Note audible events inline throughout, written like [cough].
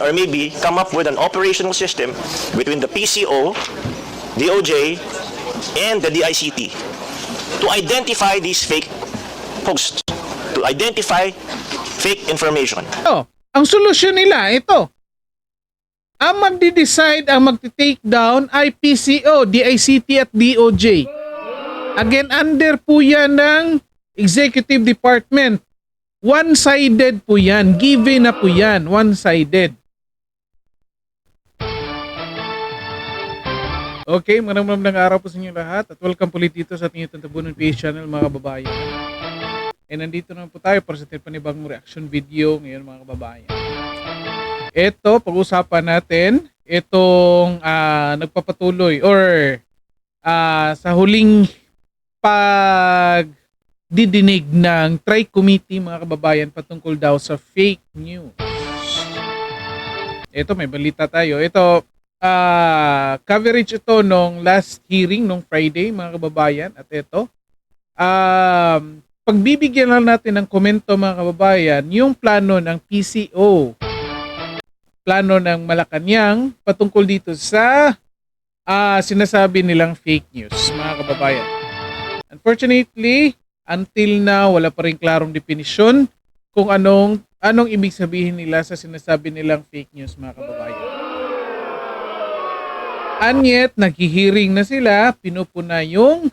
or maybe come up with an operational system between the PCO, DOJ, and the DICT to identify these fake posts, to identify fake information. Ito, ang solusyon nila, ito. Ang magdi-decide, ang magti-take down ay PCO, DICT at DOJ. Again, under po yan ng Executive Department. One-sided po yan. Given na po yan. One-sided. Okay, maraming maraming araw po sa inyo lahat at welcome po ulit dito sa ating Tabunan PH channel mga kababayan. E nandito naman po tayo para sa ating panibagong reaction video ngayon mga kababayan. Ito, pag-usapan natin, itong ah, nagpapatuloy or ah, sa huling pag didinig ng Tri-Committee mga kababayan patungkol daw sa fake news. Ito, may balita tayo. Ito, ah coverage ito nung last hearing nung Friday mga kababayan. At ito um, pagbibigyan lang natin ng komento mga kababayan yung plano ng PCO plano ng Malacanang patungkol dito sa ah, sinasabi nilang fake news mga kababayan. Unfortunately until now wala pa rin klarong definisyon kung anong anong ibig sabihin nila sa sinasabi nilang fake news mga kababayan And yet, naghihiring na sila, pinupuna yung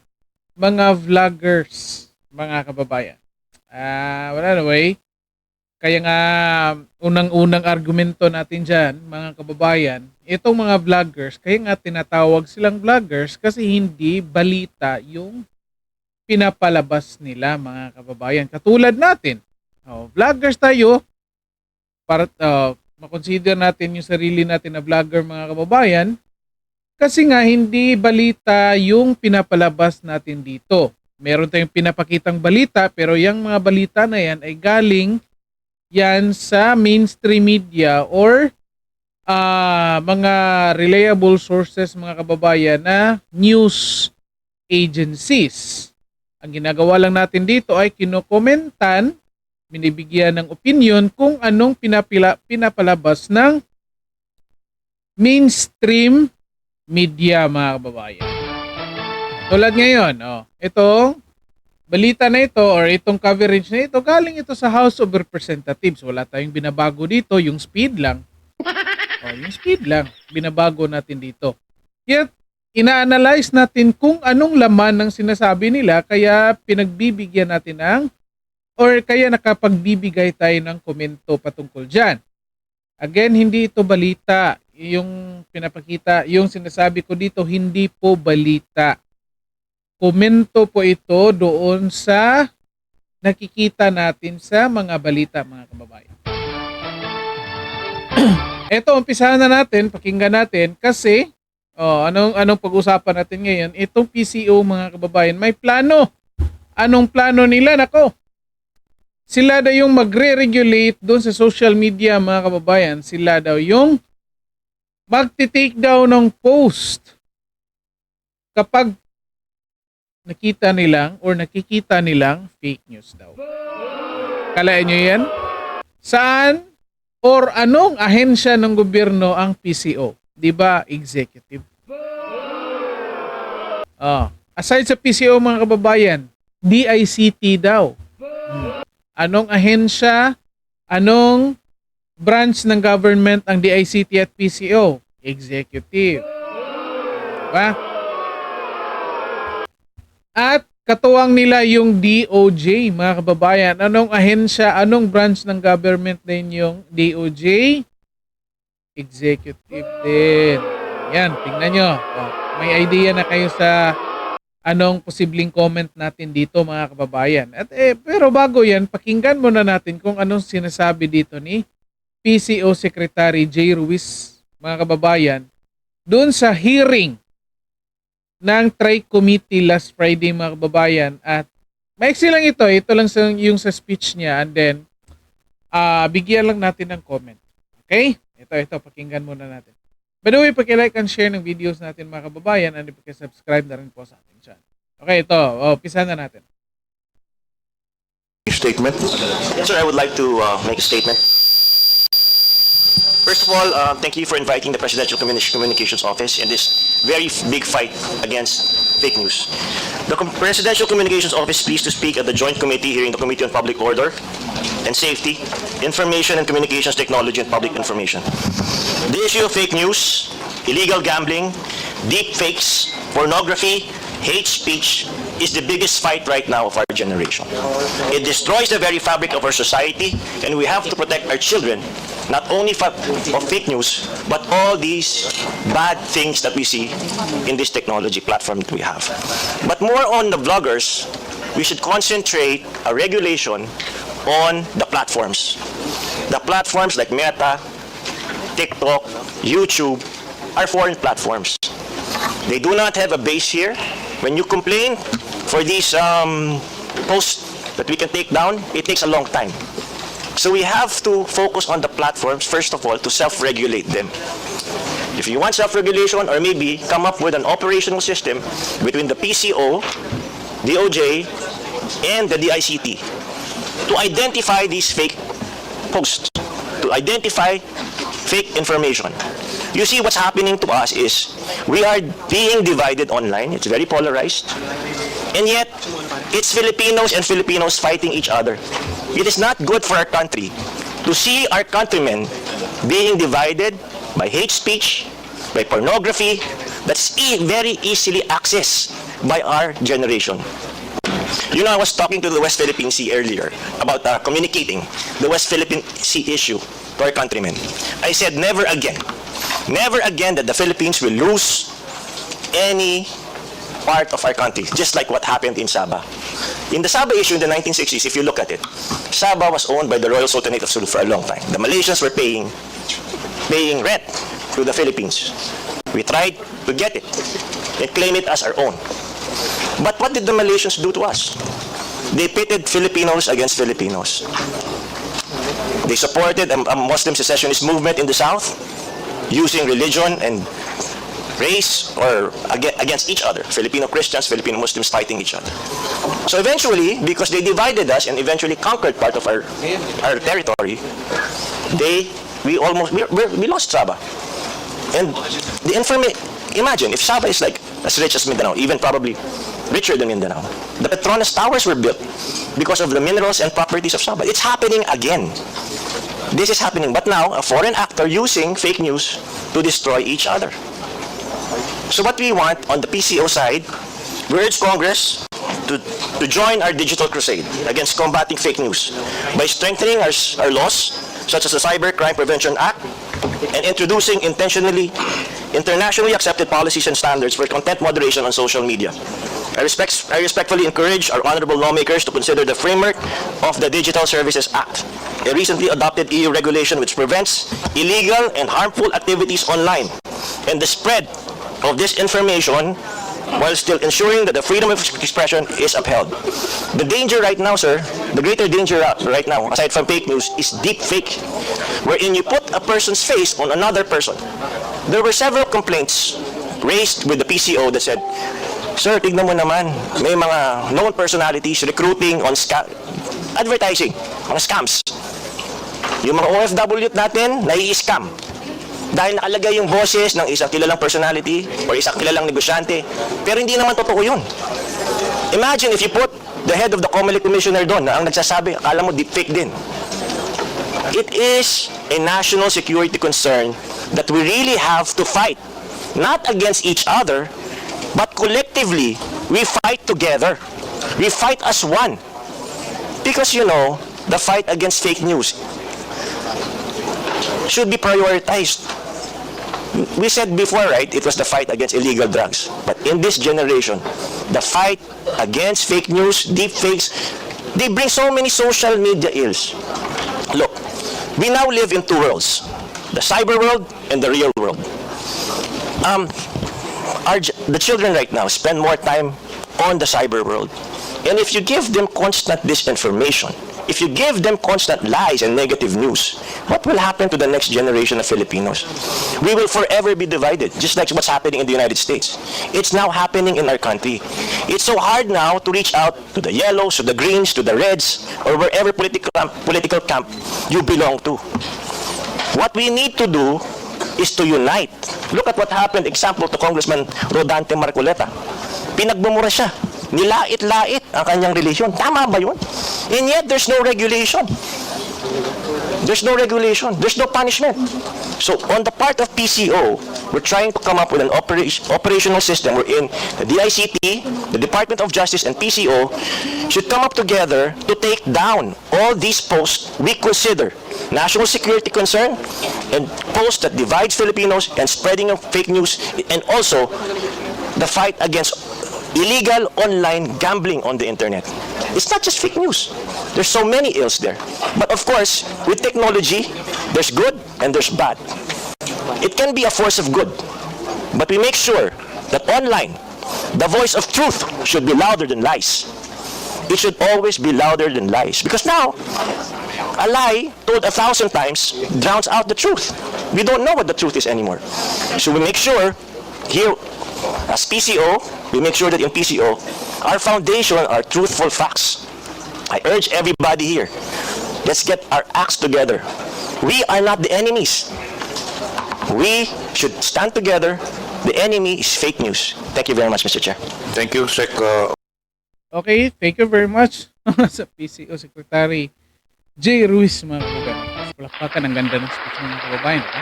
mga vloggers, mga kababayan. Ah, wala na way. Kaya nga, unang-unang argumento natin dyan, mga kababayan, itong mga vloggers, kaya nga tinatawag silang vloggers kasi hindi balita yung pinapalabas nila, mga kababayan. Katulad natin, oh, vloggers tayo, para uh, makonsider natin yung sarili natin na vlogger, mga kababayan, kasi nga hindi balita yung pinapalabas natin dito. Meron tayong pinapakitang balita pero yung mga balita na yan ay galing yan sa mainstream media or ah, mga reliable sources mga kababayan na news agencies. Ang ginagawa lang natin dito ay kinokomentan, binibigyan ng opinion kung anong pinapila, pinapalabas ng mainstream media mga kababayan. Tulad ngayon, oh, itong balita na ito or itong coverage na ito, galing ito sa House of Representatives. Wala tayong binabago dito, yung speed lang. [laughs] Oh, yung speed lang, binabago natin dito. Yet, ina-analyze natin kung anong laman ng sinasabi nila, kaya pinagbibigyan natin ng or kaya nakapagbibigay tayo ng komento patungkol dyan. Again, hindi ito balita. Yung pinapakita, yung sinasabi ko dito, hindi po balita. Komento po ito doon sa nakikita natin sa mga balita, mga kababayan. [clears throat] Ito, umpisahan na natin, pakinggan natin kasi oh, anong anong pag-usapan natin ngayon? Itong PCO mga kababayan, may plano. Anong plano nila? Nako, sila daw yung magre-regulate doon sa social media mga kababayan. Sila daw yung magti-take down ng post kapag nakita nilang or nakikita nilang fake news daw. Kalain nyo yan? Saan or anong ahensya ng gobyerno ang PCO? Di ba executive? Oh. Aside sa PCO mga kababayan, DICT daw. Hmm. Anong ahensya, anong branch ng government ang DICT at PCO? Executive. Diba? At katuwang nila yung DOJ, mga kababayan. Anong ahensya, anong branch ng government din yung DOJ? Executive din. Yan, tingnan nyo. Oh, may idea na kayo sa anong posibleng comment natin dito mga kababayan. At eh, pero bago yan, pakinggan muna natin kung anong sinasabi dito ni PCO Secretary J. Ruiz, mga kababayan, doon sa hearing ng Tri-Committee last Friday mga kababayan at maiksi lang ito, ito lang sa, yung sa speech niya and then ah bigyan lang natin ng comment. Okay? Ito, ito, pakinggan muna natin. By the way, paki-like and share ng videos natin mga kababayan and paki-subscribe na rin po sa ating channel. Okay, ito. Oh, pisa na natin. Statement. Sir, I would like to uh, make a statement. First of all, uh, thank you for inviting the Presidential Communications Office in this very big fight against fake news. The Com- Presidential Communications Office is pleased to speak at the Joint Committee hearing the Committee on Public Order and Safety, Information and Communications Technology and Public Information. The issue of fake news, illegal gambling, deep fakes, pornography, hate speech is the biggest fight right now of our generation. It destroys the very fabric of our society, and we have to protect our children not only fa- of fake news, but all these bad things that we see in this technology platform that we have. But more on the vloggers, we should concentrate a regulation on the platforms. The platforms like Meta, TikTok, YouTube are foreign platforms. They do not have a base here. When you complain for these um, posts that we can take down, it takes a long time. So we have to focus on the platforms, first of all, to self-regulate them. If you want self-regulation, or maybe come up with an operational system between the PCO, the DOJ, and the DICT to identify these fake posts, to identify fake information. You see what's happening to us is we are being divided online. It's very polarized. And yet, it's Filipinos and Filipinos fighting each other. It is not good for our country to see our countrymen being divided by hate speech, by pornography, that's e- very easily accessed by our generation. You know, I was talking to the West Philippine Sea earlier about uh, communicating the West Philippine Sea issue to our countrymen. I said, never again, never again that the Philippines will lose any part of our country, just like what happened in Sabah. In the Sabah issue in the 1960s, if you look at it, Sabah was owned by the Royal Sultanate of Sulu for a long time. The Malaysians were paying, paying rent to the Philippines. We tried to get it and claim it as our own. But what did the Malaysians do to us? They pitted Filipinos against Filipinos. They supported a, Muslim secessionist movement in the South using religion and race or against each other. Filipino Christians, Filipino Muslims fighting each other. So eventually, because they divided us and eventually conquered part of our, our territory, they, we almost, we, we lost Sabah. And the information, imagine if Sabah is like as rich as Mindanao, even probably richer than Mindanao. The Petronas towers were built because of the minerals and properties of Sabah. It's happening again. This is happening, but now a foreign actor using fake news to destroy each other. So what we want on the PCO side, we urge Congress to, to join our digital crusade against combating fake news by strengthening our, our laws, such as the Cyber Crime Prevention Act, and introducing intentionally internationally accepted policies and standards for content moderation on social media. I, respect, I respectfully encourage our honorable lawmakers to consider the framework of the Digital Services Act, a recently adopted EU regulation which prevents illegal and harmful activities online and the spread of disinformation while still ensuring that the freedom of expression is upheld. The danger right now, sir, the greater danger right now, aside from fake news, is deep fake, wherein you put a person's face on another person. There were several complaints raised with the PCO that said, Sir, tignan mo naman, may mga known personalities recruiting on sca- advertising, mga scams. Yung mga OFW natin, nai-scam. Dahil nakalagay yung boses ng isang kilalang personality or isang kilalang negosyante. Pero hindi naman totoo yun. Imagine if you put the head of the Comelec Commissioner doon na ang nagsasabi, akala mo deepfake din. It is a national security concern that we really have to fight. Not against each other, but collectively, we fight together. We fight as one. Because you know, the fight against fake news should be prioritized. We said before, right, it was the fight against illegal drugs. But in this generation, the fight against fake news, deep fakes, they bring so many social media ills. Look, we now live in two worlds, the cyber world and the real world. Um, our, the children right now spend more time on the cyber world. And if you give them constant disinformation, if you give them constant lies and negative news, what will happen to the next generation of Filipinos? We will forever be divided, just like what's happening in the United States. It's now happening in our country. It's so hard now to reach out to the yellows, to the greens, to the reds, or wherever political political camp you belong to. What we need to do is to unite. Look at what happened, example, to Congressman Rodante Marcoleta. Pinagbumura siya. Nilait-lait ang kanyang religion. Tama ba yun? And yet, there's no regulation. There's no regulation. There's no punishment. So on the part of PCO, we're trying to come up with an operation, operational system wherein the DICT, the Department of Justice, and PCO should come up together to take down all these posts we consider national security concern and posts that divide Filipinos and spreading of fake news and also the fight against illegal online gambling on the internet. It's not just fake news. There's so many ills there. But of course, with technology, there's good and there's bad. It can be a force of good. But we make sure that online, the voice of truth should be louder than lies. It should always be louder than lies. Because now, a lie told a thousand times drowns out the truth. We don't know what the truth is anymore. So we make sure here as PCO, we make sure that in PCO, our foundation are truthful facts. I urge everybody here, let's get our acts together. We are not the enemies. We should stand together. The enemy is fake news. Thank you very much, Mr. Chair. Thank you, Sec. Uh, Okay, thank you very much [laughs] sa PCO Secretary J. Ruiz, mga kababayan. Palakpakan, ang ganda ng speech ng mga kababayan. Ha?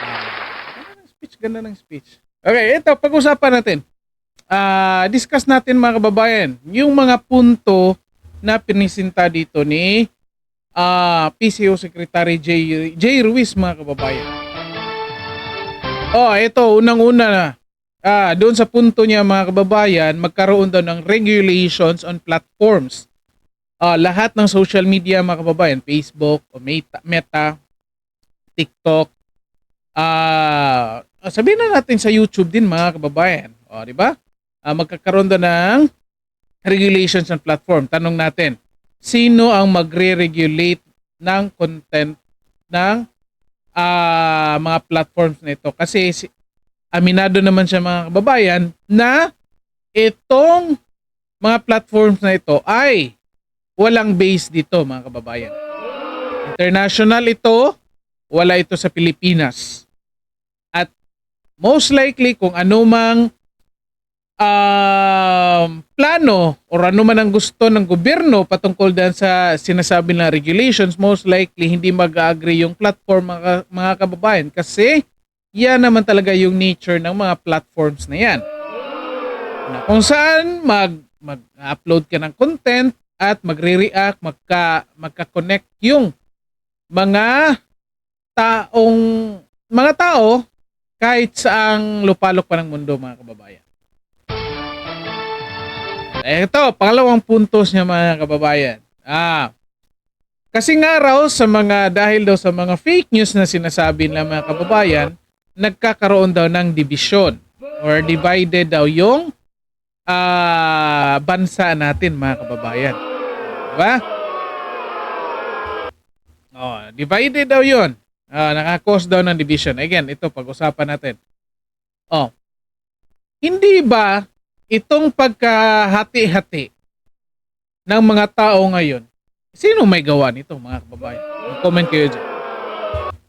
Ah, ganda ng speech, ganda ng speech. Okay, ito, pag-usapan natin. Ah, discuss natin mga kababayan, yung mga punto na pinisinta dito ni ah, PCO Secretary J. J. Ruiz, mga kababayan. Oh, ito, unang-una na. Ah, doon sa punto niya mga kababayan, magkaroon daw ng regulations on platforms. Ah, lahat ng social media mga kababayan, Facebook, o Meta, Meta TikTok, ah, sabihin na natin sa YouTube din mga kababayan. O, di ba? Ah, magkakaroon daw ng regulations on platform. Tanong natin, sino ang magre-regulate ng content ng ah, mga platforms na ito? Kasi si, aminado naman siya mga kababayan na itong mga platforms na ito ay walang base dito mga kababayan. International ito, wala ito sa Pilipinas. At most likely kung ano mang um, plano o ano man ang gusto ng gobyerno patungkol dyan sa sinasabi na regulations, most likely hindi mag-agree yung platform mga, mga kababayan kasi yan naman talaga yung nature ng mga platforms na yan. Na kung saan mag mag-upload ka ng content at magre-react, magka magka-connect yung mga taong mga tao kahit saang lupalok pa ng mundo mga kababayan. Ito, pangalawang puntos niya mga kababayan. Ah, kasi nga raw sa mga dahil daw sa mga fake news na sinasabi ng mga kababayan, nagkakaroon daw ng division or divided daw yung ah, bansa natin mga kababayan. Diba? Oh, divided daw yun. Ah, nakakos daw ng division. Again, ito pag-usapan natin. Oh. Hindi ba itong pagkahati-hati ng mga tao ngayon, sino may gawa nito mga kababayan? Comment kayo dyan.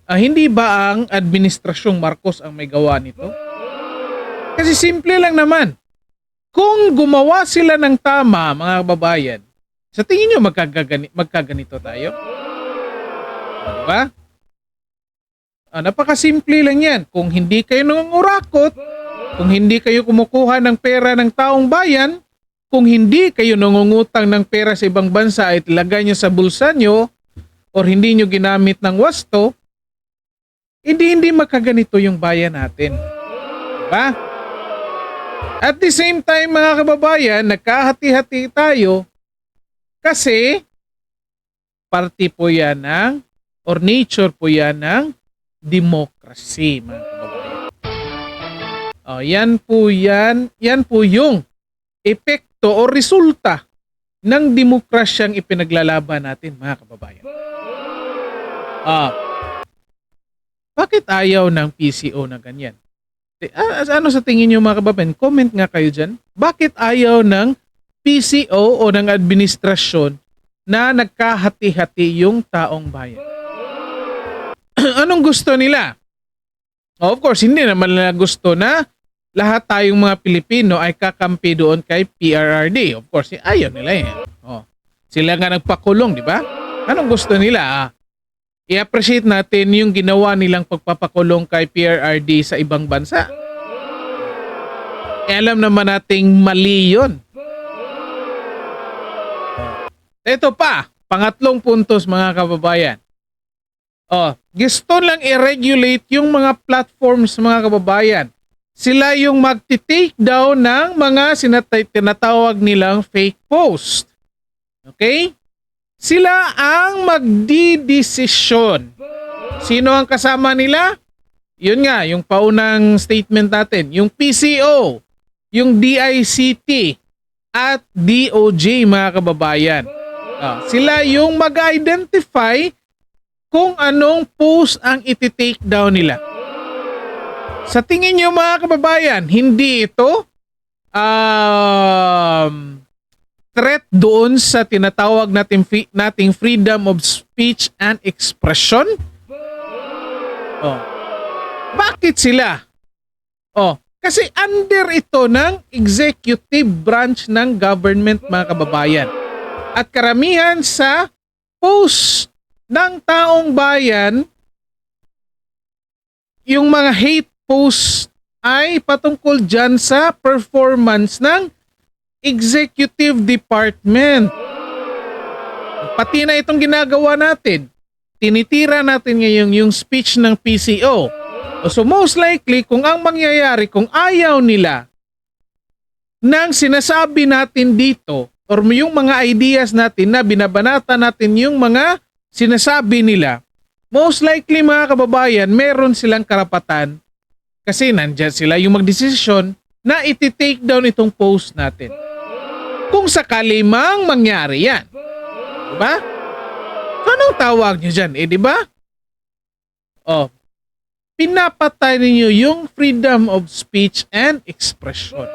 Ah, hindi ba ang administrasyong Marcos ang may gawa nito? Kasi simple lang naman. Kung gumawa sila ng tama, mga kababayan, sa tingin nyo magkagani, magkaganito tayo? Diba? Ah, napakasimple lang yan. Kung hindi kayo nangungurakot, kung hindi kayo kumukuha ng pera ng taong bayan, kung hindi kayo nangungutang ng pera sa ibang bansa at ilagay nyo sa bulsa nyo, or hindi nyo ginamit ng wasto, hindi hindi makaganito yung bayan natin. Diba? At the same time mga kababayan, nagkahati-hati tayo kasi party po yan ng or nature po yan ng democracy mga. Oh, yan po yan, yan po yung epekto o resulta ng demokrasyang ipinaglalaban natin mga kababayan. Ah, bakit ayaw ng PCO na ganyan? Ah, ano sa tingin niyo mga kababayan? Comment nga kayo dyan. Bakit ayaw ng PCO o ng administrasyon na nagkahati-hati yung taong bayan? [clears throat] anong gusto nila? Of course, hindi naman nila gusto na lahat tayong mga Pilipino ay kakampi doon kay PRRD. Of course, ayaw nila eh. Oh. Sila nga nagpakulong, di ba? Anong gusto nila? Ah? I-appreciate natin yung ginawa nilang pagpapakulong kay PRRD sa ibang bansa. Eh, alam naman nating mali yun. Ito pa, pangatlong puntos mga kababayan. Oh, gusto lang i-regulate yung mga platforms mga kababayan. Sila yung magti-take down ng mga tinatawag nilang fake post. Okay? Sila ang magdidesisyon. Sino ang kasama nila? Yun nga, yung paunang statement natin. Yung PCO, yung DICT, at DOJ mga kababayan. Ah, sila yung mag-identify kung anong post ang iti-take down nila. Sa tingin nyo mga kababayan, hindi ito um, threat doon sa tinatawag natin nating freedom of speech and expression? Oh. Bakit sila? Oh, kasi under ito ng executive branch ng government mga kababayan. At karamihan sa post ng taong bayan, yung mga hate post ay patungkol dyan sa performance ng executive department. Pati na itong ginagawa natin. Tinitira natin ngayon yung speech ng PCO. So most likely, kung ang mangyayari, kung ayaw nila ng sinasabi natin dito or yung mga ideas natin na binabanata natin yung mga sinasabi nila, most likely mga kababayan, meron silang karapatan kasi nandyan sila yung magdesisyon na iti-take down itong post natin. Kung sakali mang mangyari yan. Diba? So, anong tawag nyo dyan? Eh, diba? Oh, pinapatay ninyo yung freedom of speech and expression.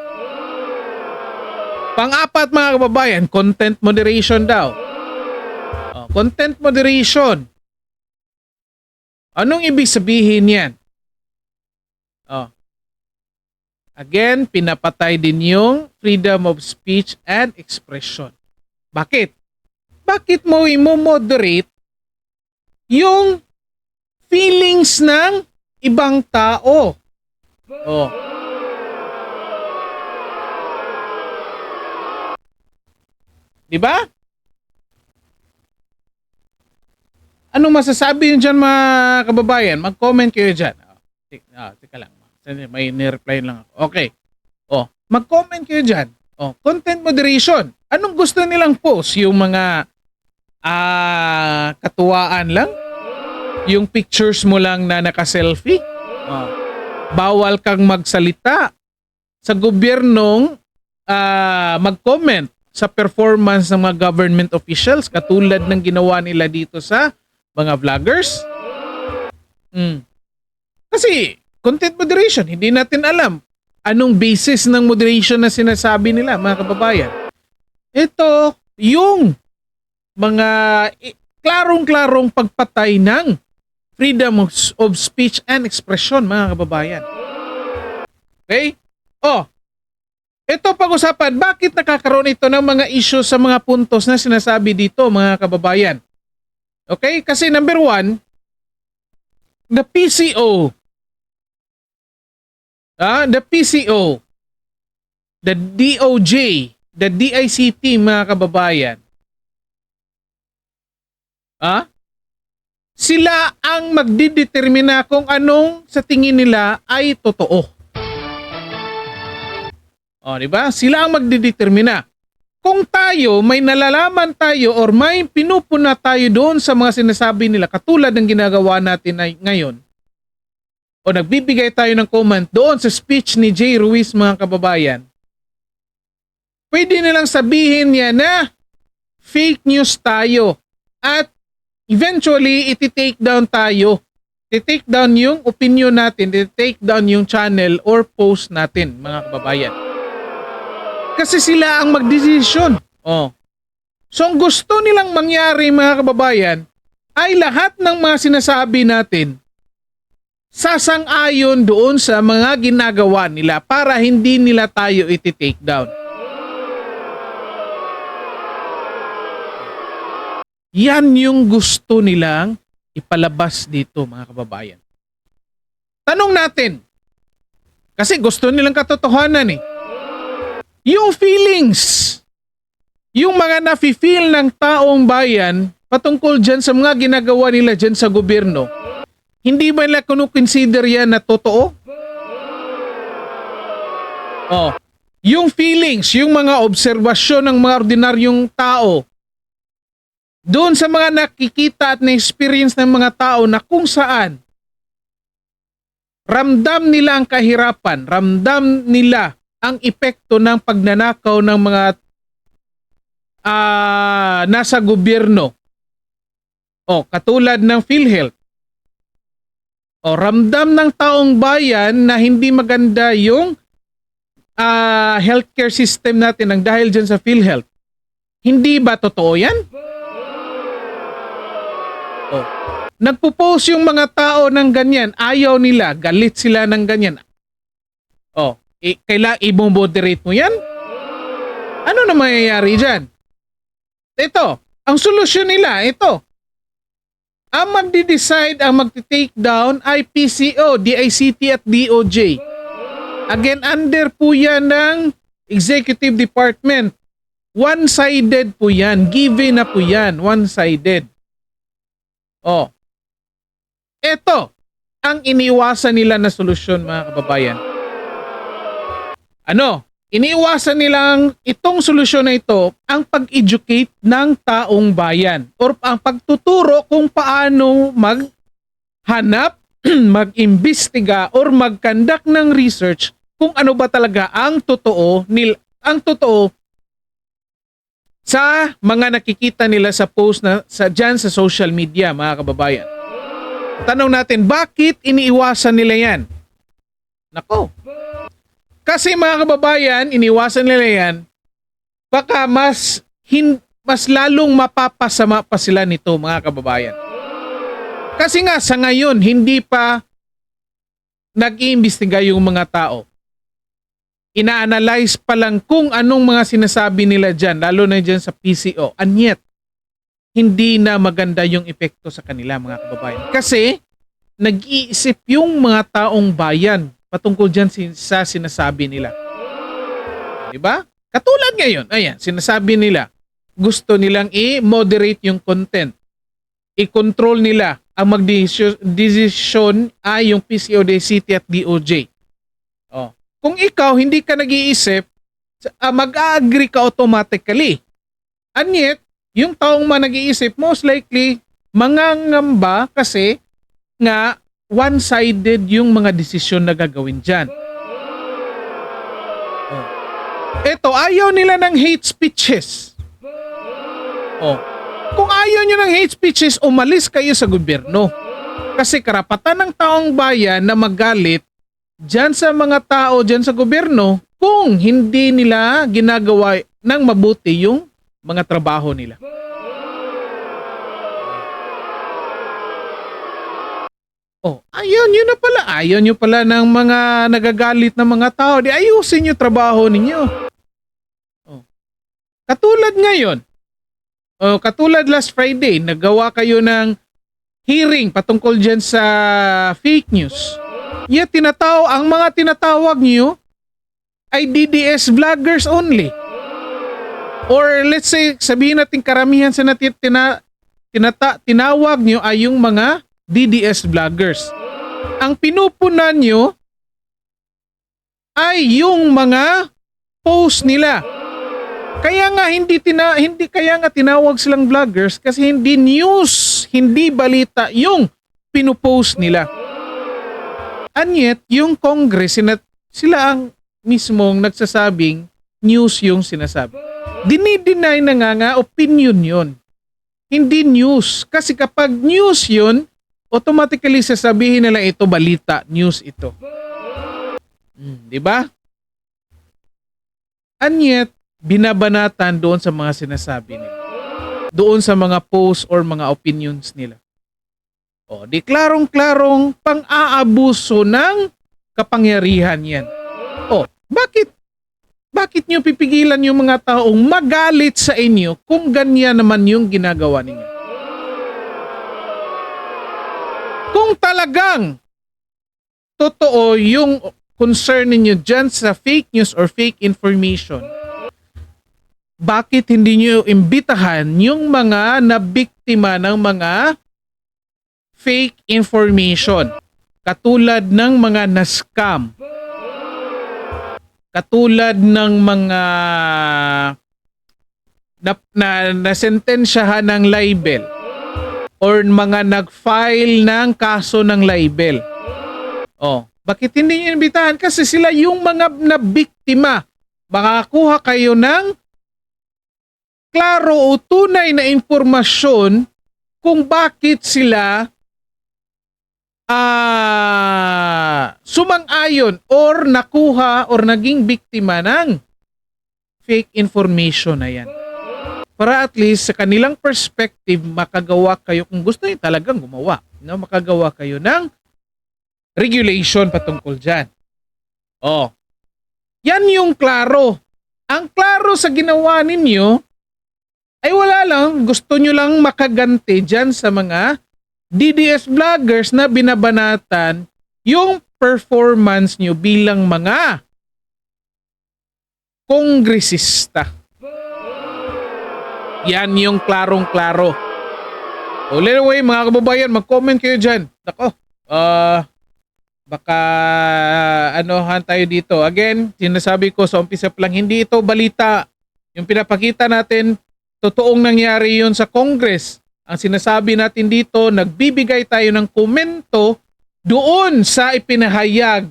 Pang-apat mga kababayan, content moderation daw. Oh, content moderation. Anong ibig sabihin yan? Oh. Again, pinapatay din yung freedom of speech and expression. Bakit? Bakit mo imo-moderate yung feelings ng ibang tao? Oh. Di ba? Anong masasabi yun dyan mga kababayan? Mag-comment kayo dyan. Oh, tik- ah, tika lang. May nireply lang ako. Okay. Oh, mag-comment kayo dyan. Oh, content moderation. Anong gusto nilang post? Yung mga ah katuwaan lang? Yung pictures mo lang na naka-selfie? Oh. Bawal kang magsalita sa gobyernong ah, mag-comment sa performance ng mga government officials katulad ng ginawa nila dito sa mga vloggers. Mm. Kasi content moderation, hindi natin alam anong basis ng moderation na sinasabi nila mga kababayan. Ito yung mga klarong-klarong pagpatay ng freedom of speech and expression mga kababayan. Okay? Oh, ito pag-usapan, bakit nakakaroon ito ng mga issue sa mga puntos na sinasabi dito mga kababayan? Okay? Kasi number one, the PCO, ah, the PCO, the DOJ, the DICT mga kababayan, ah, sila ang magdidetermina kung anong sa tingin nila ay totoo. O, di ba? Sila ang magdidetermina. Kung tayo, may nalalaman tayo or may pinupuna tayo doon sa mga sinasabi nila, katulad ng ginagawa natin ay, ngayon, o nagbibigay tayo ng comment doon sa speech ni Jay Ruiz mga kababayan, pwede nilang sabihin niya na fake news tayo at eventually iti-take down tayo. I-take down yung opinion natin, i-take down yung channel or post natin mga kababayan. Kasi sila ang magdesisyon. Oh. So ang gusto nilang mangyari mga kababayan ay lahat ng mga sinasabi natin sasang-ayon doon sa mga ginagawa nila para hindi nila tayo iti-take down. Yan yung gusto nilang ipalabas dito mga kababayan. Tanong natin, kasi gusto nilang katotohanan eh. Yung feelings, yung mga nafe-feel ng taong bayan patungkol dyan sa mga ginagawa nila dyan sa gobyerno, hindi ba nila kunu-consider yan na totoo? Oh, yung feelings, yung mga obserbasyon ng mga ordinaryong tao, doon sa mga nakikita at na-experience ng mga tao na kung saan ramdam nila ang kahirapan, ramdam nila ang epekto ng pagnanakaw ng mga ah, nasa gobyerno. O, katulad ng PhilHealth. O, ramdam ng taong bayan na hindi maganda yung ah, healthcare system natin ng dahil dyan sa PhilHealth. Hindi ba totoo yan? O, nagpo-post yung mga tao ng ganyan, ayaw nila, galit sila ng ganyan. I- kaila i-moderate mo yan? Ano na mangyayari dyan? Ito, ang solusyon nila, ito. Ang magdi-decide, ang magti-take down ay PCO, DICT at DOJ. Again, under po yan ng Executive Department. One-sided po yan. Given na po yan. One-sided. Oh. Ito, ang iniwasan nila na solusyon mga kababayan. Ano? Iniwasan nilang itong solusyon na ito ang pag-educate ng taong bayan or ang pagtuturo kung paano maghanap, [clears throat] mag-imbestiga or mag-conduct ng research kung ano ba talaga ang totoo nil ang totoo sa mga nakikita nila sa post na sa dyan sa social media mga kababayan. Tanong natin, bakit iniiwasan nila yan? Nako, kasi mga kababayan, iniwasan nila yan, baka mas, hin, mas lalong mapapasama pa sila nito mga kababayan. Kasi nga sa ngayon, hindi pa nag-iimbestiga yung mga tao. Ina-analyze pa lang kung anong mga sinasabi nila dyan, lalo na dyan sa PCO. And yet, hindi na maganda yung epekto sa kanila mga kababayan. Kasi, nag-iisip yung mga taong bayan patungkol dyan sa sinasabi nila. Di ba? Katulad ngayon, ayan, sinasabi nila, gusto nilang i-moderate yung content. I-control nila ang mag-decision ay yung PCOD, City at DOJ. Oh. Kung ikaw hindi ka nag-iisip, ah, mag-agree ka automatically. And yet, yung taong man nag-iisip, most likely, mangangamba kasi nga one-sided yung mga desisyon na gagawin dyan. Oh. Ito, ayaw nila ng hate speeches. Oh. Kung ayaw nyo ng hate speeches, umalis kayo sa gobyerno. Kasi karapatan ng taong bayan na magalit dyan sa mga tao dyan sa gobyerno kung hindi nila ginagawa ng mabuti yung mga trabaho nila. Oh, ayaw nyo na pala. Ayaw nyo pala ng mga nagagalit na mga tao. Di ayusin nyo trabaho ninyo. Oh. Katulad ngayon. Oh, katulad last Friday, nagawa kayo ng hearing patungkol dyan sa fake news. Yet tinataw, ang mga tinatawag nyo ay DDS vloggers only. Or let's say, sabihin natin karamihan sa natin, tina, tinata, tinawag nyo ay yung mga DDS vloggers. Ang pinupunan nyo ay yung mga post nila. Kaya nga hindi tina hindi kaya nga tinawag silang vloggers kasi hindi news, hindi balita yung pinupost nila. And yet, yung Congress sina, sila ang mismong nagsasabing news yung sinasabi. Dinideny na nga nga opinion yon. Hindi news. Kasi kapag news yun, automatically sasabihin nila ito balita, news ito. Mm, 'Di ba? And yet, binabanatan doon sa mga sinasabi nila. Doon sa mga posts or mga opinions nila. O, di klarong-klarong pang-aabuso ng kapangyarihan yan. O, bakit? Bakit nyo pipigilan yung mga taong magalit sa inyo kung ganyan naman yung ginagawa ninyo? Kung talagang totoo yung concern ninyo dyan sa fake news or fake information, bakit hindi nyo imbitahan yung mga nabiktima ng mga fake information? Katulad ng mga na-scam. Katulad ng mga na, na, nasentensyahan ng libel or mga nag-file ng kaso ng libel. Oh, bakit hindi niyo imbitahan? Kasi sila yung mga nabiktima. Makakuha kayo ng klaro o tunay na impormasyon kung bakit sila ah sumang-ayon or nakuha or naging biktima ng fake information na yan. Para at least sa kanilang perspective, makagawa kayo kung gusto niyo talagang gumawa. No? Makagawa kayo ng regulation patungkol dyan. Oh. Yan yung klaro. Ang klaro sa ginawa ninyo ay wala lang. Gusto nyo lang makaganti dyan sa mga DDS vloggers na binabanatan yung performance nyo bilang mga kongresista. Yan yung klarong-klaro. O anyway, mga kababayan, mag-comment kayo dyan. Nako, ah, baka anohan tayo dito. Again, sinasabi ko sa umpisa lang, hindi ito balita. Yung pinapakita natin, totoong nangyari yun sa Congress. Ang sinasabi natin dito, nagbibigay tayo ng komento doon sa ipinahayag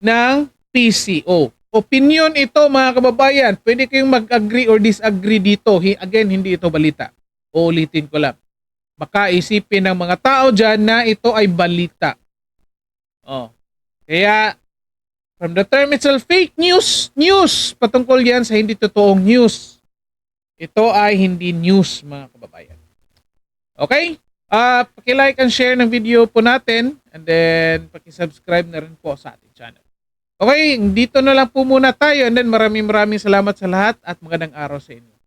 ng PCO. Opinion ito mga kababayan. Pwede kayong mag-agree or disagree dito. Again, hindi ito balita. Uulitin ko lang. Baka isipin ng mga tao dyan na ito ay balita. Oh. Kaya, from the term itself, fake news, news, patungkol yan sa hindi totoong news. Ito ay hindi news, mga kababayan. Okay? Ah, paki-like and share ng video po natin and then paki-subscribe na rin po sa channel. Okay, dito na lang po muna tayo and then maraming maraming salamat sa lahat at magandang araw sa inyo.